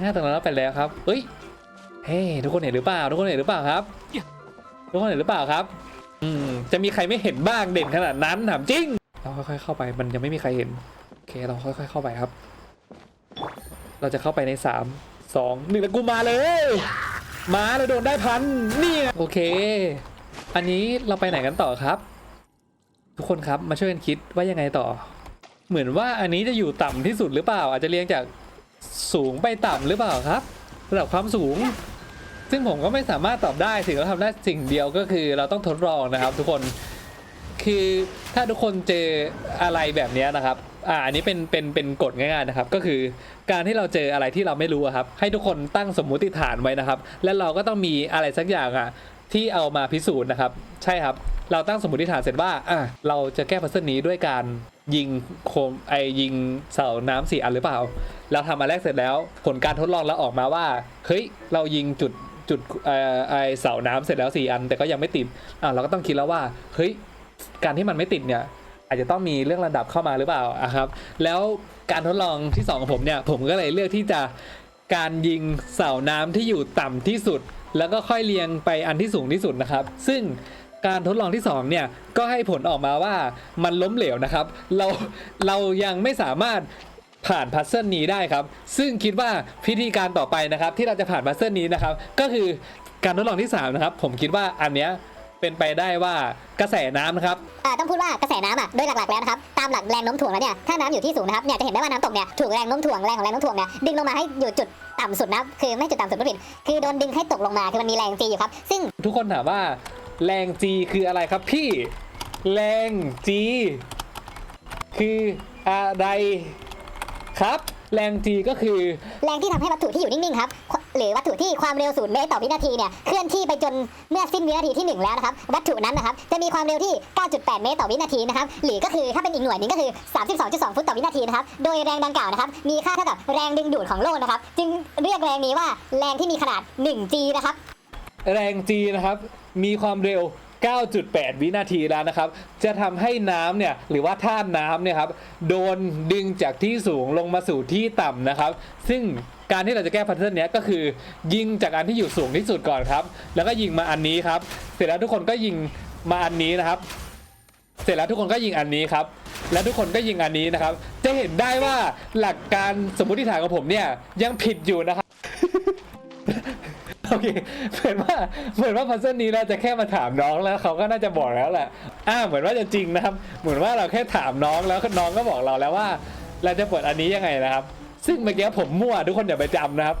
ห้าตรงนั้นเราไปแล้วครับเฮ้ยเฮ้ทุกคนเห็นหรือเปล่าทุกคนเห็นหรือเปล่าครับ ทุกคนเห็นหรือเปล่าครับ อืมจะมีใครไม่เห็นบ้างเด่นขนาดนั้นถามจริงเราค่อยๆเข้าไปมันยังไม่มีใครเห็นโอเคเราค่อยๆเข้าไปครับ เราจะเข้าไปในสามสองหนึ่งแล้วกูมาเลยมาแล้วโดนได้พันนี่โอเค อันนี้เราไปไหนกันต่อครับ ทุกคนครับมาช่วยกันคิดว่ายังไงต่อ เหมือนว่าอันนี้จะอยู่ต่ำที่สุดหรือเปล่า อาจจะเรียงจาก สูงไปต่ำหรือเปล่าครับระดับความสูง ซึ่งผมก็ไม่สามารถตอบได้สิ่งที่เราทำได้สิ่งเดียวก็คือเราต้องทดลองนะครับ ทุกคนคือถ้าทุกคนเจออะไรแบบนี้นะครับ อ่าอันนี้เป็นเป็นเป็นกฎง่ายๆนะครับ ก็คือการที่เราเจออะไรที่เราไม่รู้ครับ ให้ทุกคนตั้งสมมุติฐานไว้นะครับ และเราก็ต้องมีอะไรสักอย่างอะที่เอามาพิสูจน์นะครับ ใช่ครับ เราตั้งสมมติฐานเสร็จว่าอะเราจะแก้พัซเซิลนี้ด้วยการยิงโคมไอยิงเสาน้ำสี่อันหรือเปล่า เราทำมาแรกเสร็จแล้ว ผลการทดลองแล้วออกมาว่า เฮ้ย เรายิงจุดจุดเอ่อไอเสาน้ำเสร็จแล้วสี่อัน แต่ก็ยังไม่ติดอะเราก็ต้องคิดแล้วว่า เฮ้ย การที่มันไม่ติดเนี่ย อาจจะต้องมีเรื่องระดับเข้ามาหรือเปล่าอะครับ แล้วการทดลองที่สองของผมเนี่ย ผมก็เลยเลือกที่จะการยิงเสาน้ำที่อยู่ต่ำที่สุด แล้วก็ค่อยเรียงไปอันที่สูงที่สุดนะครับ ซึ่ง การทดลองที่สองเนี่ยก็ให้ผลออกมาว่ามันล้มเหลวนะครับ เราเรายังไม่สามารถผ่านพัซเซิลนี้ได้ครับ ซึ่งคิดว่าพิธีการต่อไปนะครับ ที่เราจะผ่านพัซเซิลนี้นะครับ ก็คือการทดลองที่สามนะครับ ผมคิดว่าอันเนี้ยเป็นไปได้ว่ากระแสน้ำนะครับอ่าต้องพูดว่ากระแสน้ำอะโดยหลักๆแล้วนะครับตามหลักแรงโน้มถ่วงแล้วเนี่ยถ้าน้ำอยู่ที่สูงนะครับเนี่ยจะเห็นได้ว่าน้ำตกเนี่ยถูกแรงโน้มถ่วงแรงของแรงโน้มถ่วงเนี่ยดึงลงมาให้อยู่จุดต่ำสุดนะครับคือไม่จุดต่ำสุดผู้ผิดคือโดนดึงให้ตกลงมาคือมันมีแรงจีอยู่ครับ ซึ่งทุกคนถามว่า แรง G คืออะไรครับพี่ แรง G คืออะไรครับ แรง G ก็คือ แรงที่ทำให้วัตถุที่อยู่นิ่งๆครับ หรือวัตถุที่ความเร็วศูนย์เมตรต่อวินาทีเนี่ยเคลื่อนที่ไปจนเมื่อสิ้นวินาทีที่หนึ่งแล้วนะครับ วัตถุนั้นนะครับ จะมีความเร็วที่ 9.8 เมตรต่อวินาทีนะครับ หรือก็คือถ้าเป็นอีกหน่วยหนึงก็คือ 32.2 ฟุตต่อวินาทีนะครับ โดยแรงดังกล่าวนะครับ มีค่าเท่ากับแรงดึงดูดของโลกนะครับ จึงเรียกแรงนี้ว่าแรงที่มีขนาด 1G นะครับ แรง G นะครับ มีความเร็ว 9.8 วินาทีแล้วนะครับ จะทำให้น้ำเนี่ยหรือว่าธาน้ำเนี่ยครับโดนดึงจากที่สูงลงมาสู่ที่ต่ำนะครับ ซึ่งการที่เราจะแก้พัทเทิร์นเนี้ยก็คือ ยิงจากอันที่อยู่สูงที่สุดก่อนครับ แล้วก็ยิงมาอันนี้ครับ เสร็จแล้วทุกคนก็ยิงมาอันนี้นะครับ เสร็จแล้วทุกคนก็ยิงอันนี้ครับ และทุกคนก็ยิงอันนี้นะครับ จะเห็นได้ว่าหลักการสมมติฐานของผมเนี่ยยังผิดอยู่นะครับ โอเคเหมือนว่าเหมือนว่าพัซเซิลนี้เราจะแค่มาถามน้องแล้วเขาก็น่าจะบอกแล้วแหละอ่าเหมือนว่าจะจริงนะครับ เหมือนว่าเราแค่ถามน้องแล้วน้องก็บอกเราแล้วว่า เราจะเปิดอันนี้ยังไงนะครับ ซึ่งเมื่อกี้ผมมั่วทุกคนอย่าไปจำนะครับ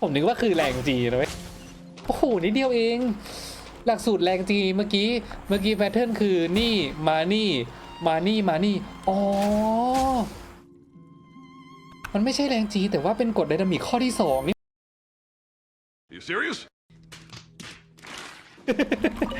ผมนึกว่าคือแรงจีนะเว้ยโอ้โหนิดเดียวเอง หลักสูตรแรงจีเมื่อกี้เมื่อกี้แพทเทิร์นคือนี่มานี่มานี่มานี่อ๋อมันไม่ใช่แรงจีแต่ว่าเป็นกฎไดนามิกข้อที่สองนี่ serious?